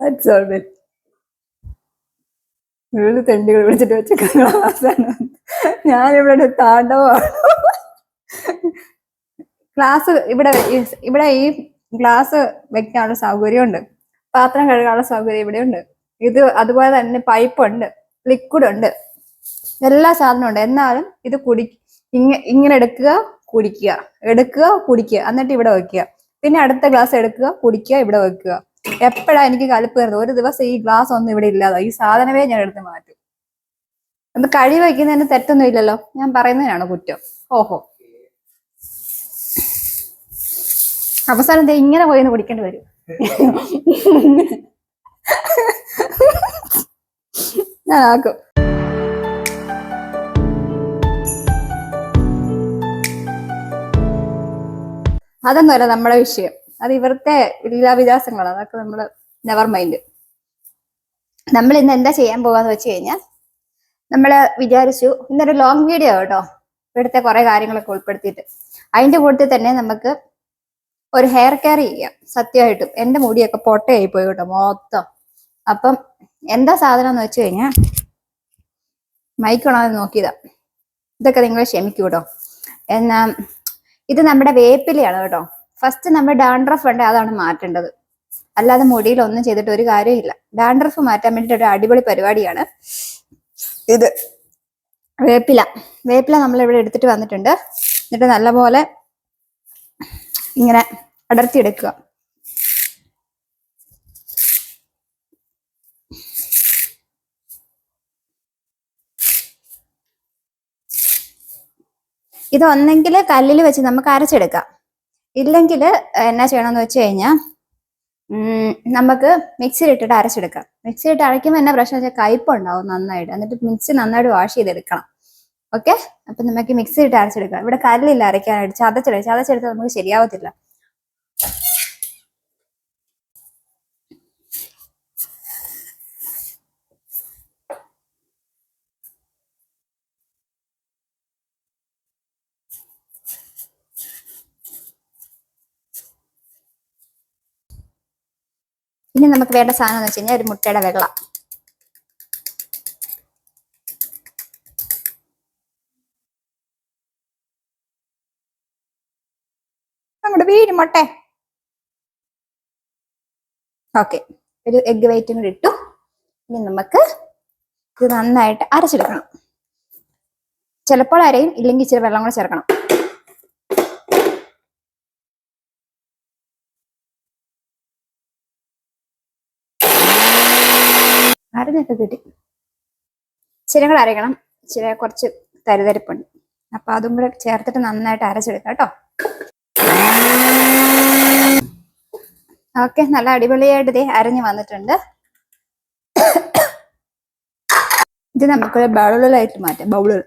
That's തെണ്ടികൾ വിളിച്ചിട്ട് വെച്ച ഞാൻ ഇവിടെ താണ്ടവാണ് ഗ്ലാസ് ഇവിടെ ഇവിടെ ഈ ഗ്ലാസ് വെക്കാനുള്ള സൗകര്യമുണ്ട്. പാത്രം കഴുകാനുള്ള സൗകര്യം ഇവിടെയുണ്ട്. ഇത് അതുപോലെ തന്നെ പൈപ്പ് ഉണ്ട് ലിക്വിഡ് ഉണ്ട് എല്ലാ സാധനവും ഉണ്ട് എന്നാലും ഇത് കുടി ഇങ്ങ ഇങ്ങനെ എടുക്കുക കുടിക്കുക. എടുക്കുക കുടിക്കുക. എന്നിട്ട് ഇവിടെ വെക്കുക. പിന്നെ അടുത്ത ഗ്ലാസ് എടുക്കുക കുടിക്കുക ഇവിടെ വെക്കുക. എപ്പോഴാ എനിക്ക് കലിപ്പ് കയറുന്നത് ഒരു ദിവസം ഈ ഗ്ലാസ് ഒന്നും ഇവിടെ ഇല്ലാതെ. ഈ സാധനമേ ഞാൻ എടുത്ത് മാറ്റും. അത് കഴി വയ്ക്കുന്നതിന് തെറ്റൊന്നും ഇല്ലല്ലോ. ഞാൻ പറയുന്നതിനാണോ കുറ്റം? ഓഹോ. അവസാനം ഇങ്ങനെ പോയി കുടിക്കേണ്ടി വരും. ഞാൻ ആക്കും. അതൊന്നുമല്ല നമ്മുടെ വിഷയം. അത് ഇവരുടെ ലീലാവിലാസങ്ങളാണ് അതൊക്കെ നമ്മൾ നെവർ മൈൻഡ് നമ്മൾ ഇന്ന് എന്താ ചെയ്യാൻ പോവാന്ന് വെച്ച് കഴിഞ്ഞാൽ നമ്മൾ വിചാരിച്ചു ഇന്നൊരു ലോങ് വീഡിയോ കേട്ടോ ഇവിടുത്തെ കുറെ കാര്യങ്ങളൊക്കെ ഉൾപ്പെടുത്തിയിട്ട്. അതിന്റെ കൂട്ടത്തിൽ തന്നെ നമുക്ക് ഒരു ഹെയർ കെയർ ചെയ്യാം സത്യമായിട്ടും. എന്റെ മുടിയൊക്കെ പൊട്ടയായി പോയി കേട്ടോ മൊത്തം. അപ്പം എന്താ സാധനം എന്ന് വെച്ച് കഴിഞ്ഞാൽ മൈക്കണോ നോക്കിയതാ. ഇതൊക്കെ നിങ്ങൾ ക്ഷമിക്കൂട്ടോ എന്നാ ഇത് നമ്മുടെ വേപ്പിലയാണ് കേട്ടോ. ഫസ്റ്റ് നമ്മൾ ഡാൻഡ്രഫ് ഉണ്ട് അതാണ് മാറ്റേണ്ടത്. അല്ലാതെ മുടിയിൽ ഒന്നും ചെയ്തിട്ട് ഒരു കാര്യമില്ല ഡാൻഡ്രഫ് മാറ്റാൻ വേണ്ടിയിട്ട് ഒരു അടിപൊളി പരിപാടിയാണ്. ഇത് വേപ്പില. വേപ്പില നമ്മൾ ഇവിടെ എടുത്തിട്ട് വന്നിട്ടുണ്ട്. എന്നിട്ട് നല്ലപോലെ ഇങ്ങനെ അടർത്തിയെടുക്കുക. ഇത് ഒന്നെങ്കിൽ കല്ലിൽ വെച്ച് നമുക്ക് അരച്ചെടുക്കാം. ഇല്ലെങ്കിൽ എന്നാ ചെയ്യണമെന്ന് വെച്ച് കഴിഞ്ഞാൽ നമുക്ക് മിക്സിയിൽ ഇട്ടിട്ട് അരച്ചെടുക്കാം. മിക്സിയിൽ ഇട്ട് അരയ്ക്കുമ്പോൾ എന്നാ പ്രശ്നം വെച്ചാൽ കയ്പുണ്ടാവും നന്നായിട്ട്. എന്നിട്ട് മിക്സി നന്നായിട്ട് വാഷ് ചെയ്തെടുക്കണം. ഓക്കെ? അപ്പൊ നമുക്ക് മിക്സി ഇട്ട് അരച്ചെടുക്കാം. ഇവിടെ കല്ലില്ല അരയ്ക്കാനായിട്ട്. ചതച്ചെടുക്കാം. ചതച്ചെടുത്താൽ നമുക്ക് ശരിയാവത്തില്ല. ഇനി നമുക്ക് വേണ്ട സാധനം എന്ന് വെച്ച് കഴിഞ്ഞാൽ ഒരു മുട്ടയുടെ വെള്ള. നമ്മുടെ വീട് മുട്ട. ഓക്കെ. ഒരു എഗ് വൈറ്റും കൂടി ഇട്ടു. ഇനി നമുക്ക് ഇത് നന്നായിട്ട് അരച്ചെടുക്കണം. ചിലപ്പോൾ അരയും ഇല്ലെങ്കിൽ ഇച്ചിരി വെള്ളം കൂടെ ചേർക്കണം. അരഞ്ഞൊക്കെ കിട്ടി. ഇച്ചിരി കൂടെ അരയ്ക്കണം. ചില കുറച്ച് തരിതരിപ്പുണ്ട്. അപ്പൊ അതും കൂടെ ചേർത്തിട്ട് നന്നായിട്ട് അരച്ചെടുക്കാം കേട്ടോ. ഓക്കെ നല്ല അടിപൊളിയായിട്ട് ഇതേ അരഞ്ഞു വന്നിട്ടുണ്ട്. ഇത് നമുക്കൊരു ബൗളിലായിട്ട് മാറ്റാം. ബൗളിൽ.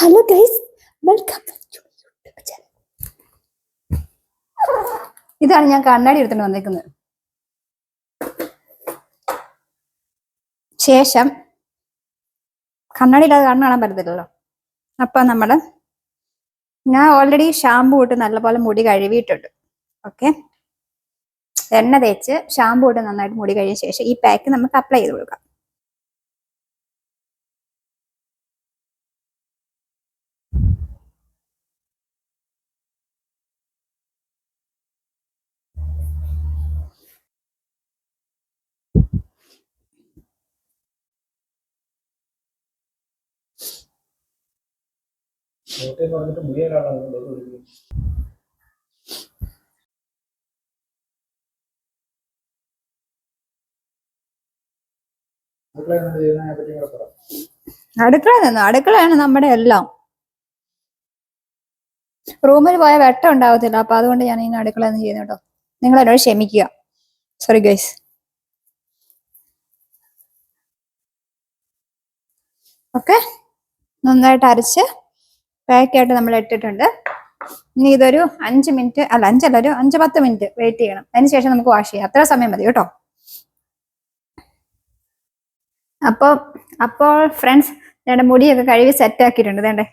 ഹലോ ഗൈസ് വെൽക്കം ഇതാണ് ഞാൻ കണ്ണാടി എടുത്തിട്ട് വന്നേക്കുന്നത്. ശേഷം കണ്ണാടിയില്ലാതെ കണ്ണ് കാണാൻ പറ്റത്തില്ലല്ലോ. അപ്പൊ നമ്മൾ ഞാൻ ഓൾറെഡി ഷാമ്പു ഇട്ട് നല്ലപോലെ മുടി കഴുകിയിട്ടുണ്ട്. ഓക്കെ എണ്ണ തേച്ച് ഷാമ്പു ഇട്ട് നന്നായിട്ട് മുടി കഴുകിയ ശേഷം ഈ പാക്ക് നമുക്ക് അപ്ലൈ ചെയ്ത് കൊടുക്കാം. കോട്ടയം പറഞ്ഞിട്ട് അടുക്കള അടുക്കളയാണ് നമ്മുടെ എല്ലാം. റൂമിൽ പോയ വെട്ടം ഉണ്ടാവത്തില്ല അപ്പൊ അതുകൊണ്ട് ഞാൻ ഇങ്ങനെ അടുക്കള എന്ന് ചെയ്യുന്നു കേട്ടോ. നിങ്ങൾ എന്നോട് ക്ഷമിക്കുക. സോറി ഗൈസ് ഓക്കെ നന്നായിട്ട് അരച്ച്. പാക്കായിട്ട് നമ്മൾ ഇട്ടിട്ടുണ്ട്. ഇനി ഇതൊരു അഞ്ച് മിനിറ്റ് അല്ല അഞ്ചല്ല ഒരു അഞ്ച് പത്ത് മിനിറ്റ് വെയിറ്റ് ചെയ്യണം. അതിന് ശേഷം നമുക്ക് വാഷ് ചെയ്യാം. അത്ര സമയം മതി കേട്ടോ. അപ്പോൾ അപ്പോൾ ഫ്രണ്ട്സ് ഞങ്ങളുടെ മുടിയൊക്കെ കഴുകി സെറ്റ് ആക്കിയിട്ടുണ്ട്. വേണ്ടേ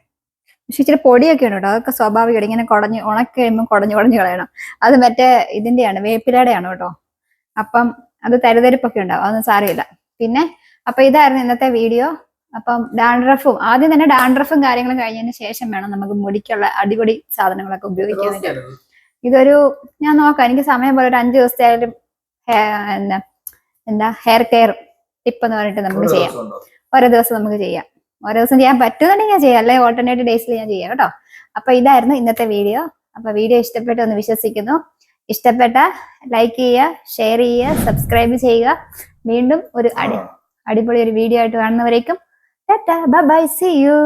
പക്ഷെ ഇച്ചിരി പൊടിയൊക്കെ ഉണ്ട് കേട്ടോ. അതൊക്കെ സ്വാഭാവികമായിട്ട് ഇങ്ങനെ കുടഞ്ഞ് ഉണക്കി കഴിയുമ്പോൾ കുടഞ്ഞു കുടഞ്ഞു കളയണം. അത് മറ്റേ ഇതിന്റെയാണ് വേപ്പിലയുടെയാണ് കേട്ടോ. അപ്പം അത് തരുതരിപ്പൊക്കെ ഉണ്ടാവും. അതൊന്നും സാരമില്ല. പിന്നെ അപ്പൊ ഇതായിരുന്നു ഇന്നത്തെ വീഡിയോ അപ്പം ഡാൻഡ്രഫും ആദ്യം തന്നെ ഡാൻഡ്രഫും കാര്യങ്ങളും കഴിഞ്ഞതിന് ശേഷം വേണം നമുക്ക് മുടിക്കുള്ള അടിപൊളി സാധനങ്ങളൊക്കെ ഉപയോഗിക്കാൻ വേണ്ടി. ഇതൊരു ഞാൻ നോക്കാം എനിക്ക് സമയം പോലെ ഒരു അഞ്ചു ദിവസത്തെ ആയാലും എന്താ എന്താ ഹെയർ കെയർ ടിപ്പ് എന്ന് പറഞ്ഞിട്ട് നമുക്ക് ചെയ്യാം. ഓരോ ദിവസം നമുക്ക് ചെയ്യാം. ഓരോ ദിവസം ചെയ്യാൻ പറ്റുന്നുണ്ടെങ്കിൽ ഞാൻ ചെയ്യാം. അല്ലെങ്കിൽ ഓൾട്ടർനേറ്റ് ഡേയ്സിൽ ഞാൻ ചെയ്യാം കേട്ടോ. അപ്പൊ ഇതായിരുന്നു ഇന്നത്തെ വീഡിയോ. അപ്പൊ വീഡിയോ ഇഷ്ടപ്പെട്ടു എന്ന് വിശ്വസിക്കുന്നു. ഇഷ്ടപ്പെട്ട ലൈക്ക് ചെയ്യുക ഷെയർ ചെയ്യുക സബ്സ്ക്രൈബ് ചെയ്യുക. വീണ്ടും ഒരു അടി അടിപൊളി ഒരു വീഡിയോ ആയിട്ട് കാണുന്നവരേക്കും ബൈ സി യു